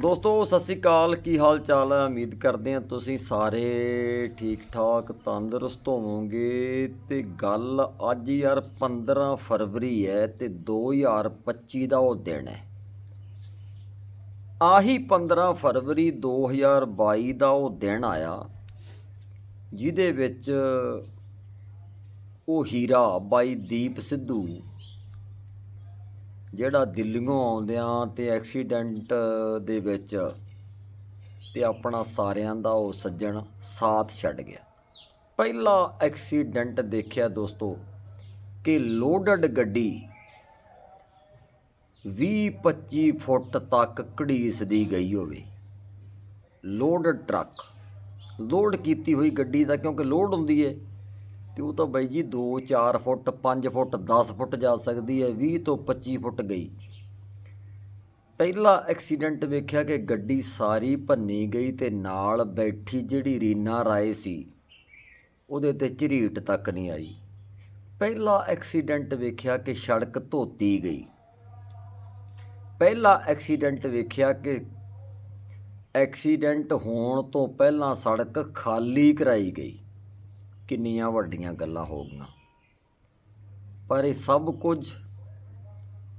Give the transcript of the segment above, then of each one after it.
ਦੋਸਤੋ, ਸਤਿ ਸ੍ਰੀ ਅਕਾਲ। ਕੀ ਹਾਲ ਚਾਲ ਹੈ? ਉਮੀਦ ਕਰਦੇ ਹਾਂ ਤੁਸੀਂ ਸਾਰੇ ਠੀਕ ਠਾਕ ਤੰਦਰੁਸਤ ਹੋਵੋਗੇ। ਤੇ ਗੱਲ ਅੱਜ ਯਾਰ 15 ਫਰਵਰੀ ਹੈ ਤੇ 2025 ਦਾ ਉਹ ਦਿਨ ਹੈ। ਆਹੀ 15 ਫਰਵਰੀ 2022 ਦਾ ਉਹ ਦਿਨ ਆਇਆ, ਜਿਹਦੇ ਵਿੱਚ ਉਹ ਹੀਰਾ ਬਾਈ ਦੀਪ ਸਿੱਧੂ ਜਿਹੜਾ ਦਿੱਲੀੋਂ ਆਉਂਦਿਆਂ ਤੇ ਐਕਸੀਡੈਂਟ ਦੇ ਵਿੱਚ ਤੇ ਆਪਣਾ ਸਾਰਿਆਂ ਦਾ ਉਹ ਸੱਜਣ ਸਾਥ ਛੱਡ ਗਿਆ। ਪਹਿਲਾ ਐਕਸੀਡੈਂਟ ਦੇਖਿਆ ਦੋਸਤੋ ਕਿ ਲੋਡਡ ਗੱਡੀ 20-25 ਫੁੱਟ ਤੱਕ ਘੜੀਸਦੀ ਗਈ ਹੋਵੇ। ਲੋਡਡ ਟਰੱਕ, ਲੋਡ ਕੀਤੀ ਹੋਈ ਗੱਡੀ ਦਾ ਕਿਉਂਕਿ ਲੋਡ ਹੁੰਦੀ ਹੈ ਤੇ ਉਹ ਤਾਂ ਬਾਈ ਜੀ 2 4 ਫੁੱਟ 5 ਫੁੱਟ 10 ਫੁੱਟ ਜਾ ਸਕਦੀ ਹੈ 20 ਤੋਂ 25 ਫੁੱਟ ਗਈ। ਪਹਿਲਾ ਐਕਸੀਡੈਂਟ ਵੇਖਿਆ ਕਿ ਗੱਡੀ ਸਾਰੀ ਭੰਨੀ ਗਈ ਤੇ ਨਾਲ ਬੈਠੀ ਜਿਹੜੀ ਰੀਨਾ ਰਾਏ ਸੀ, ਉਹਦੇ ਤੇ ਝਰੀਟ ਤੱਕ ਨਹੀਂ ਆਈ। ਪਹਿਲਾ ਐਕਸੀਡੈਂਟ ਵੇਖਿਆ ਕਿ ਸੜਕ ਧੋਤੀ ਗਈ। ਪਹਿਲਾ ਐਕਸੀਡੈਂਟ ਵੇਖਿਆ ਕਿ ਐਕਸੀਡੈਂਟ ਹੋਣ ਤੋਂ ਪਹਿਲਾਂ ਸੜਕ ਖਾਲੀ ਕਰਾਈ ਗਈ। ਕਿੰਨੀਆਂ ਵੱਡੀਆਂ ਗੱਲਾਂ ਹੋ ਗਈਆਂ। ਪਰ ਇਹ ਸਭ ਕੁਝ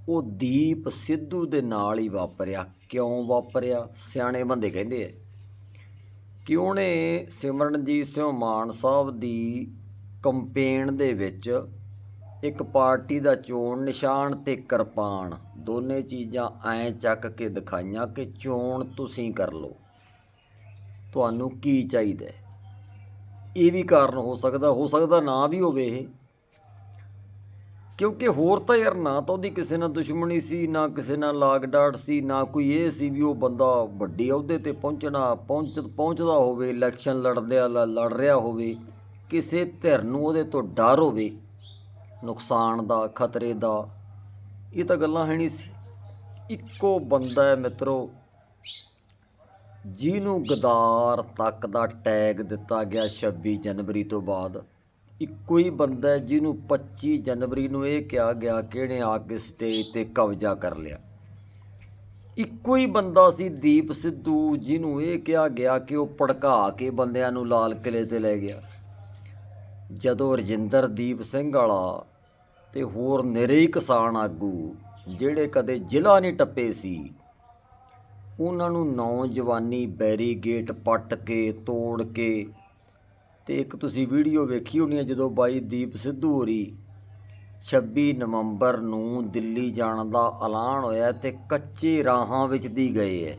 ਉਹ ਦੀਪ ਸਿੱਧੂ ਦੇ ਨਾਲ ਹੀ ਵਾਪਰਿਆ। ਕਿਉਂ ਵਾਪਰਿਆ? ਸਿਆਣੇ ਬੰਦੇ ਕਹਿੰਦੇ ਐ ਕਿ ਉਹਨੇ ਸਿਮਰਨਜੀਤ ਸਿੰਘ ਮਾਨ ਸਾਹਿਬ ਦੀ ਕੰਪੇਨ ਦੇ ਵਿੱਚ ਇੱਕ ਪਾਰਟੀ ਦਾ ਚੋਣ ਨਿਸ਼ਾਨ ਤੇ ਕਿਰਪਾਨ ਦੋਨੇ ਚੀਜ਼ਾਂ ਐਂ ਚੱਕ ਕੇ ਦਿਖਾਈਆਂ ਕਿ ਚੋਣ ਤੁਸੀਂ ਕਰ ਲਓ। ਤੁਹਾਨੂੰ ਕੀ ਚਾਹੀਦਾ ਇਹ ਵੀ ਕਾਰਨ ਹੋ ਸਕਦਾ ਹੋ ਸਕਦਾ ਨਾ ਵੀ ਹੋਵੇ ਇਹ। ਕਿਉਂਕਿ ਹੋਰ ਤਾਂ ਯਾਰ ਨਾ ਤਾਂ ਉਹਦੀ ਕਿਸੇ ਨਾਲ ਦੁਸ਼ਮਣੀ ਸੀ, ਨਾ ਕਿਸੇ ਨਾਲ ਲਾਗ ਡਾਟ ਸੀ, ਨਾ ਕੋਈ ਇਹ ਸੀ ਵੀ ਉਹ ਬੰਦਾ ਵੱਡੇ ਅਹੁਦੇ ਤੇ ਪਹੁੰਚਣਾ, ਪਹੁੰਚ, ਪਹੁੰਚਦਾ ਹੋਵੇ ਇਲੈਕਸ਼ਨ ਲੜਦਿਆ ਲੜ ਰਿਹਾ ਹੋਵੇ, ਕਿਸੇ ਧਿਰ ਨੂੰ ਉਹਦੇ ਤੋਂ ਡਰ ਹੋਵੇ, ਨੁਕਸਾਨ ਦਾ, ਖਤਰੇ ਦਾ, ਇਹ ਤਾਂ ਗੱਲਾਂ ਹੈ ਨਹੀਂ ਸੀ। ਇੱਕੋ ਬੰਦਾ ਹੈ ਮਿੱਤਰੋ ਜਿਹਨੂੰ ਗਦਾਰ ਤੱਕ ਦਾ ਟੈਗ ਦਿੱਤਾ ਗਿਆ 26 ਜਨਵਰੀ ਤੋਂ ਬਾਅਦ, ਇੱਕੋ ਹੀ ਬੰਦਾ ਹੈ ਜਿਹਨੂੰ 25 ਜਨਵਰੀ ਨੂੰ ਇਹ ਕਿਹਾ ਗਿਆ ਕਿ ਇਹਨੇ ਆ ਕੇ ਸਟੇਜ ਤੇ ਕਬਜ਼ਾ ਕਰ ਲਿਆ। ਇੱਕੋ ਹੀ ਬੰਦਾ ਸੀ ਦੀਪ ਸਿੱਧੂ, ਜਿਹਨੂੰ ਇਹ ਕਿਹਾ ਗਿਆ ਕਿ ਉਹ ਭੜਕਾ ਕੇ ਬੰਦਿਆਂ ਨੂੰ ਲਾਲ ਕਿਲੇ ਤੇ ਲੈ ਗਿਆ। ਜਦੋਂ ਰਜਿੰਦਰਦੀਪ ਸਿੰਘ ਵਾਲਾ ਤੇ ਹੋਰ ਨਿਰੇ ਕਿਸਾਨ ਆਗੂ, ਜਿਹੜੇ ਕਦੇ ਜ਼ਿਲ੍ਹਾ ਨਹੀਂ ਟੱਪੇ ਸੀ ਉਹਨਾਂ ਨੂੰ ਨੌਜਵਾਨੀ ਬੈਰੀਗੇਟ ਪੱਟ ਕੇ, ਤੋੜ ਕੇ ਤੇ ਇੱਕ ਤੁਸੀਂ ਵੀਡੀਓ ਵੇਖੀ ਹੋਣੀ ਹੈ ਜਦੋਂ ਬਾਈ ਦੀਪ ਸਿੱਧੂ ਹੋਰੀ 26 ਨਵੰਬਰ ਨੂੰ ਦਿੱਲੀ ਜਾਣ ਦਾ ਐਲਾਨ ਹੋਇਆ ਤੇ ਕੱਚੇ ਰਾਹਾਂ ਵਿੱਚ ਦੀ ਗਏ ਹੈ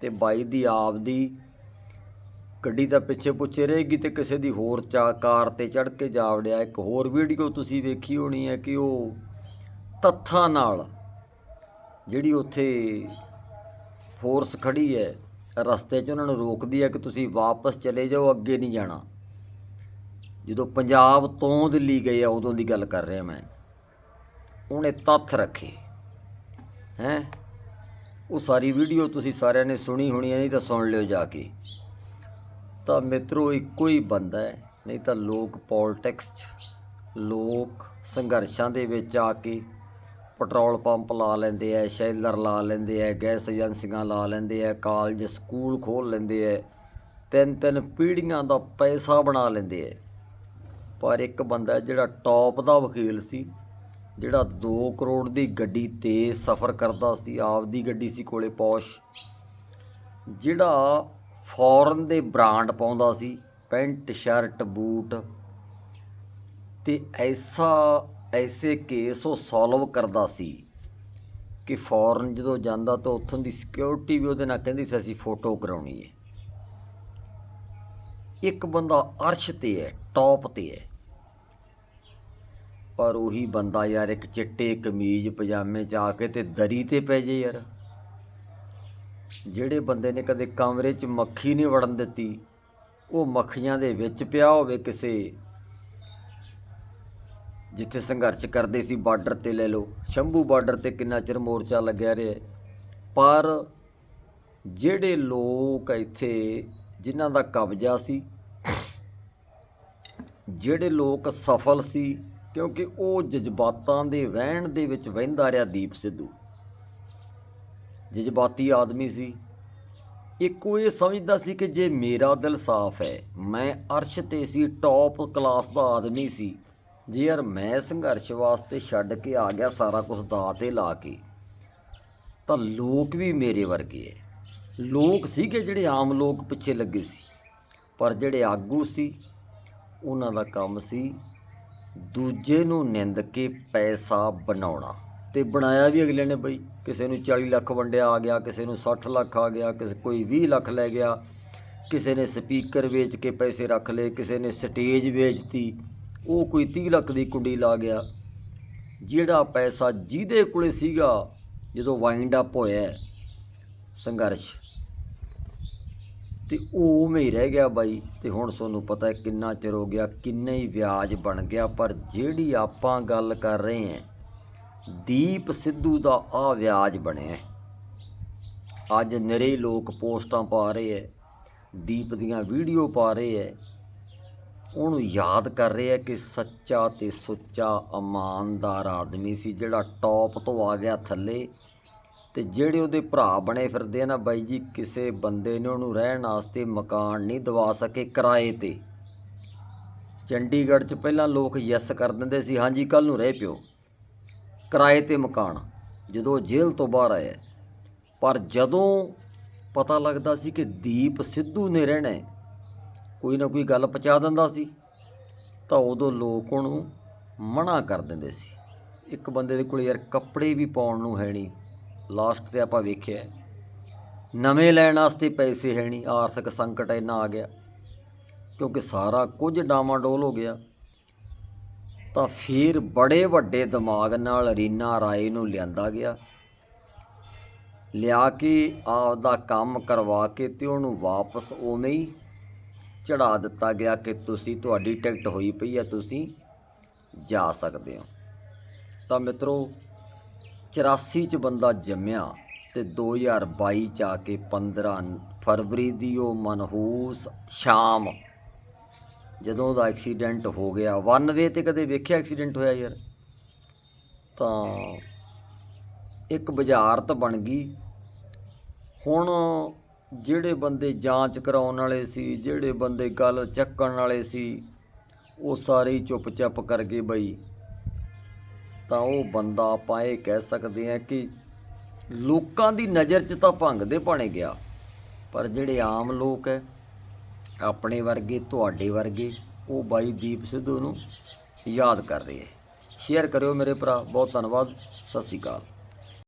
ਤੇ ਬਾਈ ਦੀ ਆਪ ਦੀ ਗੱਡੀ ਤਾਂ ਪਿੱਛੇ ਪੁੱਛੇ ਰਹੇਗੀ ਤੇ ਕਿਸੇ ਦੀ ਹੋਰ ਚਾ, ਕਾਰ ਤੇ ਚੜ ਕੇ ਜਾ ਵੜਿਆ। ਇੱਕ ਹੋਰ ਵੀਡੀਓ ਤੁਸੀਂ ਵੇਖੀ ਹੋਣੀ ਹੈ ਕਿ ਉਹ ਤੱਥਾਂ ਨਾਲ ਜਿਹੜੀ ਉੱਥੇ ਫੋਰਸ ਖੜੀ ਹੈ, ਰਸਤੇ 'ਚ ਉਹਨਾਂ ਨੂੰ ਰੋਕਦੀ ਹੈ ਕਿ ਤੁਸੀਂ ਵਾਪਸ ਚਲੇ ਜਾਓ, ਅੱਗੇ ਨਹੀਂ ਜਾਣਾ। ਜਦੋਂ ਪੰਜਾਬ ਤੋਂ ਦਿੱਲੀ ਗਏ ਆ, ਉਦੋਂ ਦੀ ਗੱਲ ਕਰ ਰਿਹਾ ਮੈਂ। ਉਹਨੇ ਤੱਥ ਰੱਖੇ। ਹੈ? ਉਹ ਸਾਰੀ ਵੀਡੀਓ ਤੁਸੀਂ ਸਾਰਿਆਂ ਨੇ ਸੁਣੀ ਹੋਣੀ ਹੈ, ਨਹੀਂ ਤਾਂ ਸੁਣ ਲਿਓ ਜਾ ਕੇ। ਤਾਂ ਮਿੱਤਰੋ, ਇੱਕੋ ਹੀ ਬੰਦਾ ਹੈ, ਨਹੀਂ ਤਾਂ ਲੋਕ ਪੋਲਿਟਿਕਸ 'ਚ, ਲੋਕ ਸੰਘਰਸ਼ਾਂ ਦੇ ਵਿੱਚ ਆ ਕੇ ਪੈਟਰੋਲ ਪੰਪ ਲਾ ਲੈਂਦੇ ਐ, ਸ਼ੈਲਰ ਲਾ ਲੈਂਦੇ ਐ, ਗੈਸ ਏਜੰਸੀਆਂ ਲਾ ਲੈਂਦੇ ਐ, ਕਾਲਜ, ਸਕੂਲ ਖੋਲ ਲੈਂਦੇ ਐ, ਤਿੰਨ ਤਿੰਨ ਪੀੜ੍ਹੀਆਂ ਦਾ ਪੈਸਾ ਬਣਾ ਲੈਂਦੇ ਐ। ਪਰ ਇੱਕ ਬੰਦਾ ਜਿਹੜਾ ਟੌਪ ਦਾ ਵਕੀਲ ਸੀ, ਜਿਹੜਾ 2 ਕਰੋੜ ਦੀ ਗੱਡੀ ਤੇ ਸਫ਼ਰ ਕਰਦਾ ਸੀ, ਆਪਦੀ ਗੱਡੀ ਸੀ ਕੋਲੇ ਪੌਸ਼, ਜਿਹੜਾ ਫੋਰਨ ਦੇ ਬ੍ਰਾਂਡ ਪਾਉਂਦਾ ਸੀ, ਪੈਂਟ, ਸ਼ਰਟ, ਬੂਟ, ਤੇ ਐਸਾ ਐਸੇ ਕੇਸ ਉਹ ਸੋਲਵ ਕਰਦਾ ਸੀ ਕਿ ਫੋਰਨ ਜਦੋਂ ਜਾਂਦਾ ਤਾਂ ਉੱਥੋਂ ਦੀ ਸਿਕਿਉਰਿਟੀ ਵੀ ਉਹਦੇ ਨਾਲ ਕਹਿੰਦੀ ਸੀ, ਅਸੀਂ ਫੋਟੋ ਕਰਾਉਣੀ ਹੈ। ਇੱਕ ਬੰਦਾ ਅਰਸ਼ ਤੇ ਹੈ ਟੌਪ ਤੇ ਹੈ। ਪਰ ਉਹੀ ਬੰਦਾ ਯਾਰ, ਇੱਕ ਚਿੱਟੇ ਕਮੀਜ਼ ਪਜਾਮੇ ਚ ਆ ਕੇ ਤੇ ਦਰੀ ਤੇ ਪੈ ਜੇ ਯਾਰ। ਜਿਹੜੇ ਬੰਦੇ ਨੇ ਕਦੇ ਕਮਰੇ 'ਚ ਮੱਖੀ ਨਹੀਂ ਵੜਨ ਦਿੱਤੀ, ਉਹ ਮੱਖੀਆਂ ਦੇ ਵਿੱਚ ਪਿਆ ਹੋਵੇ ਕਿਸੇ ਜਿੱਥੇ ਸੰਘਰਸ਼ ਕਰਦੇ ਸੀ, ਬਾਰਡਰ ਤੇ ਲੈ ਲਓ। ਸ਼ੰਭੂ ਬਾਰਡਰ ਤੇ ਕਿੰਨਾ ਚਿਰ ਮੋਰਚਾ ਲੱਗਿਆ ਰਿਹਾ। ਪਰ ਜਿਹੜੇ ਲੋਕ ਇੱਥੇ ਜਿਨ੍ਹਾਂ ਦਾ ਕਬਜ਼ਾ ਸੀ, ਜਿਹੜੇ ਲੋਕ ਸਫਲ ਸੀ, ਕਿਉਂਕਿ ਉਹ ਜਜ਼ਬਾਤਾਂ ਦੇ ਵਹਿਣ ਦੇ ਵਿੱਚ ਵਹਿੰਦਾ ਰਿਹਾ ਦੀਪ ਸਿੱਧੂ। ਜਜ਼ਬਾਤੀ ਆਦਮੀ ਸੀ। ਇੱਕੋ ਇਹ ਸਮਝਦਾ ਸੀ ਕਿ ਜੇ ਮੇਰਾ ਦਿਲ ਸਾਫ਼ ਹੈ, ਮੈਂ ਅਰਸ਼ ਤੇ ਸੀ ਟੌਪ ਕਲਾਸ ਦਾ ਆਦਮੀ ਸੀ। ਜੇ ਯਾਰ, ਮੈਂ ਸੰਘਰਸ਼ ਵਾਸਤੇ ਛੱਡ ਕੇ ਆ ਗਿਆ, ਸਾਰਾ ਕੁਝ ਦਾ ਤੇ ਲਾ ਕੇ। ਤਾਂ ਲੋਕ ਵੀ ਮੇਰੇ ਵਰਗੇ ਹੈ ਲੋਕ ਸੀਗੇ ਜਿਹੜੇ ਆਮ ਲੋਕ ਪਿੱਛੇ ਲੱਗੇ ਸੀ, ਪਰ ਜਿਹੜੇ ਆਗੂ ਸੀ, ਉਹਨਾਂ ਦਾ ਕੰਮ ਸੀ ਦੂਜੇ ਨੂੰ ਨਿੰਦ ਕੇ ਪੈਸਾ ਬਣਾਉਣਾ। ਤੇ ਬਣਾਇਆ ਵੀ ਅਗਲੇ ਨੇ ਬਈ, ਕਿਸੇ ਨੂੰ 40 ਲੱਖ ਵੰਡਿਆ ਆ ਗਿਆ, ਕਿਸੇ ਨੂੰ 60 ਲੱਖ ਆ ਗਿਆ, ਕਿਸੇ, ਕੋਈ 20 ਲੱਖ ਲੈ ਗਿਆ, ਕਿਸੇ ਨੇ ਸਪੀਕਰ ਵੇਚ ਕੇ ਪੈਸੇ ਰੱਖ ਲਏ, ਕਿਸੇ ਨੇ ਸਟੇਜ ਵੇਚਤੀ। ਉਹ ਕੋਈ 30 ਲੱਖ ਦੀ ਕੁੰਡੀ ਲਾ ਗਿਆ, ਜਿਹੜਾ ਪੈਸਾ ਜਿਹਦੇ ਕੋਲੇ ਸੀਗਾ ਜਦੋਂ ਵਾਈਂਡ ਅਪ ਹੋਇਆ ਸੰਘਰਸ਼। ਤੇ ਉਹ ਉਵੇਂ ਹੀ ਰਹਿ ਗਿਆ ਬਾਈ, ਤੇ ਹੁਣ ਤੁਹਾਨੂੰ ਪਤਾ ਹੈ ਕਿੰਨਾ ਚਿਰ ਹੋ ਗਿਆ, ਕਿੰਨਾ ਹੀ ਵਿਆਜ ਬਣ ਗਿਆ, ਪਰ ਜਿਹੜੀ ਆਪਾਂ ਗੱਲ ਕਰ ਰਹੇ ਹਾਂ, ਦੀਪ ਸਿੱਧੂ ਦਾ ਆ ਵਿਆਜ ਬਣਿਆ ਅੱਜ ਨਿਰੇ ਲੋਕ ਪੋਸਟਾਂ ਪਾ ਰਹੇ ਐ ਦੀਪ ਦੀਆਂ ਵੀਡੀਓ ਪਾ ਰਹੇ ਐ ਉਹਨੂੰ ਯਾਦ ਕਰ ਰਹੇ ਐ ਕਿ ਸੱਚਾ ਤੇ ਸੁੱਚਾ ਇਮਾਨਦਾਰ ਆਦਮੀ ਸੀ ਜਿਹੜਾ ਟੌਪ ਤੋਂ ਆ ਗਿਆ ਥੱਲੇ। ਤੇ ਜਿਹੜੇ ਉਹਦੇ ਭਰਾ ਬਣੇ ਫਿਰਦੇ ਆ ਨਾ ਬਾਈ ਜੀ ਕਿਸੇ ਬੰਦੇ ਨੇ ਉਹਨੂੰ ਰਹਿਣ ਵਾਸਤੇ ਮਕਾਨ ਨਹੀਂ ਦਵਾ ਸਕੇ ਕਿਰਾਏ ਤੇ। ਚੰਡੀਗੜ੍ਹ 'ਚ ਪਹਿਲਾਂ ਲੋਕ ਯੈਸ ਕਰ ਦਿੰਦੇ ਸੀ ਹਾਂਜੀ ਕੱਲ ਨੂੰ ਰਹਿ ਪਿਓ। ਕਿਰਾਏ ਤੇ ਮਕਾਨ ਜਦੋਂ ਉਹ ਜੇਲ੍ਹ ਤੋਂ ਬਾਹਰ ਆਇਆ। ਪਰ ਜਦੋਂ ਪਤਾ ਲੱਗਦਾ ਸੀ ਕਿ ਦੀਪ ਸਿੱਧੂ ਨੇ ਰਹਿਣਾ ਹੈ, ਕੋਈ ਨਾ ਕੋਈ ਗੱਲ ਪਹੁੰਚਾ ਦਿੰਦਾ ਸੀ, ਤਾਂ ਉਦੋਂ ਲੋਕ ਉਹਨੂੰ ਮਨਾ ਕਰ ਦਿੰਦੇ ਸੀ। ਇੱਕ ਬੰਦੇ ਦੇ ਕੋਲ ਯਾਰ ਕੱਪੜੇ ਵੀ ਪਾਉਣ ਨੂੰ ਹੈ ਨਹੀਂ। ਲਾਸਟ ਤੇ ਆਪਾਂ ਵੇਖਿਆ, ਨਵੇਂ ਲੈਣ ਵਾਸਤੇ ਪੈਸੇ ਹੈ ਨਹੀਂ, ਆਰਥਿਕ ਸੰਕਟ ਇੰਨਾ ਆ ਗਿਆ। ਕਿਉਂਕਿ ਸਾਰਾ ਕੁਝ ਡਾਮਾਡੋਲ ਹੋ ਗਿਆ। ਤਾਂ ਫਿਰ ਬੜੇ ਵੱਡੇ ਦਿਮਾਗ ਨਾਲ ਰੀਨਾ ਰਾਏ ਨੂੰ ਲਿਆਂਦਾ ਗਿਆ। ਲਿਆ ਕੇ ਆਪਦਾ ਕੰਮ ਕਰਵਾ ਕੇ ਤੇ ਉਹਨੂੰ ਵਾਪਸ ਉਵੇਂ ਹੀ ਚੜਾ ਦਿੱਤਾ ਗਿਆ ਕਿ ਤੁਸੀਂ ਤੁਹਾਡੀ ਟਿਕਟ ਹੋਈ ਪਈ ਹੈ, ਤੁਸੀਂ ਜਾ ਸਕਦੇ ਹੋ। ਤਾਂ ਮਿੱਤਰੋ 84 ਚ ਬੰਦਾ ਜੰਮਿਆ ਤੇ 2022 ਚ ਆ ਕੇ 15 ਫਰਵਰੀ ਦੀ ਉਹ ਮਨਹੂਸ ਸ਼ਾਮ ਜਦੋਂ ਉਹਦਾ ਐਕਸੀਡੈਂਟ ਹੋ ਗਿਆ। ਵਨ ਵੇ ਤੇ ਕਦੇ ਵੇਖਿਆ ਐਕਸੀਡੈਂਟ ਹੋਇਆ ਯਾਰ? ਤਾਂ ਇੱਕ ਬੁਝਾਰਤ ਬਣ ਗਈ। ਹੁਣ ਜਿਹੜੇ ਬੰਦੇ ਜਾਂਚ ਕਰਾਉਣ ਵਾਲੇ ਸੀ, ਜਿਹੜੇ ਬੰਦੇ ਗੱਲ ਚੱਕਣ ਵਾਲੇ ਸੀ, ਉਹ ਸਾਰੇ ਹੀ ਚੁੱਪ-ਚਾਪ ਕਰ ਗਏ ਬਈ। ਤਾਂ ਉਹ ਬੰਦਾ ਆਪਾਂ ਇਹ ਕਹਿ ਸਕਦੇ ਹਾਂ ਕਿ ਲੋਕਾਂ ਦੀ ਨਜ਼ਰ 'ਚ ਤਾਂ ਭੰਗ ਦੇ ਭਾਣੇ ਗਿਆ, ਪਰ ਜਿਹੜੇ ਆਮ ਲੋਕ ਹੈ, ਆਪਣੇ ਵਰਗੇ, ਤੁਹਾਡੇ ਵਰਗੇ, ਉਹ ਬਾਈ ਦੀਪ ਸਿੱਧੂ ਨੂੰ ਯਾਦ ਕਰ ਰਹੇ ਹੈ। ਸ਼ੇਅਰ ਕਰਿਓ ਮੇਰੇ ਭਰਾ, ਬਹੁਤ ਧੰਨਵਾਦ, ਸਤਿ ਸ਼੍ਰੀ ਅਕਾਲ।